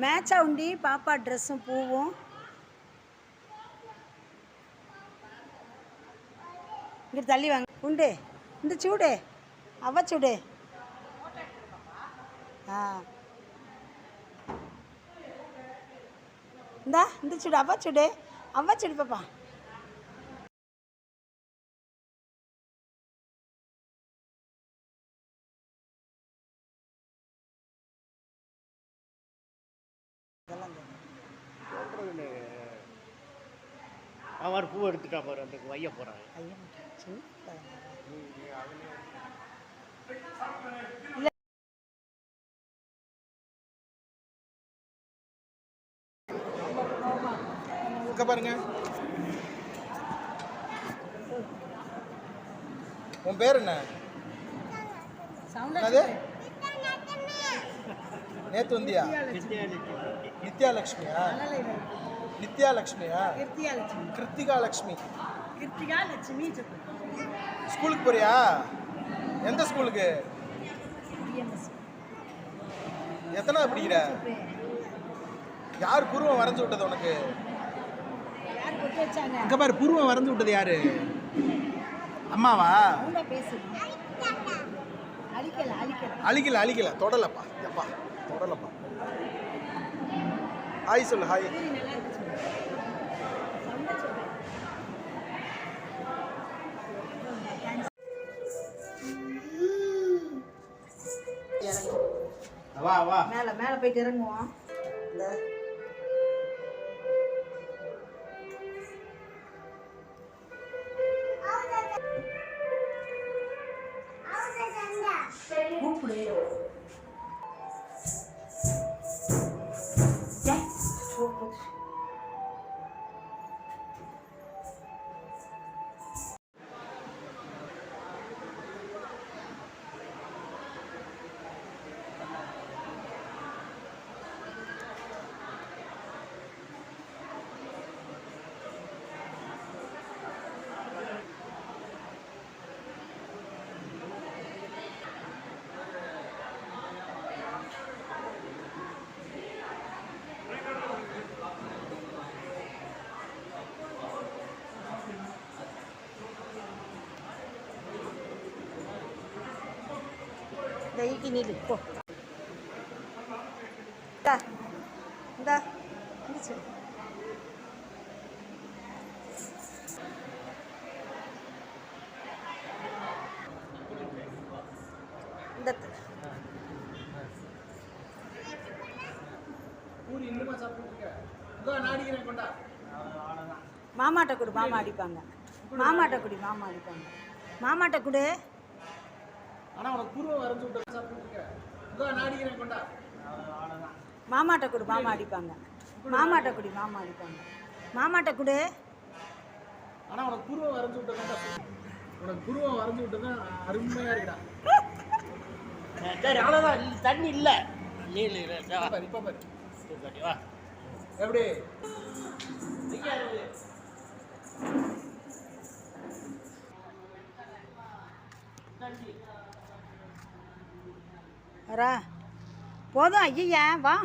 மேட்சா உண்டி பாப்பா ட்ரெஸ்ஸும் பூவும். இங்கே தள்ளி வாங்க. உண்டு. இந்த சூடு. அவ சூடு. ஆ. இந்தா இந்த சூடு. அவ சூடு. அவ சூடு பாப்பா. தெரியும். அவர் பூ எடுத்துட்டா பாரு அந்த வைய போகிறாங்க பாருங்க. உன் பேர் என்ன? என்னது? நேத்து வந்தியா? நித்யாலட்சுமியா? நித்யாலட்சுமியா? கிருத்திகா லட்சுமி கிருத்திகா லட்சுமி ஸ்கூலுக்கு போறியா? எந்த ஸ்கூலுக்கு? எத்தனாவது படிக்கிற? யார் பூர்வம் வரைஞ்சு விட்டது உனக்கு? இங்க பாரு பூர்வம் வரைஞ்சு விட்டது யாரு? அம்மாவா? அழிக்கல அழிக்கல தொடலப்பா எப்பா. தொடலப்பா ஹாய் சொல்லு ஹாய். வா வா. மேலே மேலே போயிட்டு இறங்குவோம். இந்த ஈக்கி நீலு போ இந்தா இந்தா இந்த மாமாட்ட கொடு மாமா அடிப்பாங்க. மாமாட்ட குடி மாமா அடிப்பாங்க. மாமாட்ட கொடு. ஆனா உனக்கு புருவம் வரைஞ்சு விட்டு மாமாட்ட கொடு மாமா அடிப்பாங்க. மாமாட்ட குடி மாமா அடிப்பாங்க. மாமாட்ட கொடு. ஆனா உனக்கு புருவம் வரைஞ்சு விட்டு கொண்டா உனக்கு புருவம் வரைஞ்சு விட்டு தான் அருமையா இருக்குடா. சரி அவ்வளோதான் இல்ல, தண்ணி இல்லை. இப்ப பாரு இப்ப பாரு. சரி வா. எப்படி? வரா போதும் ஐயா வா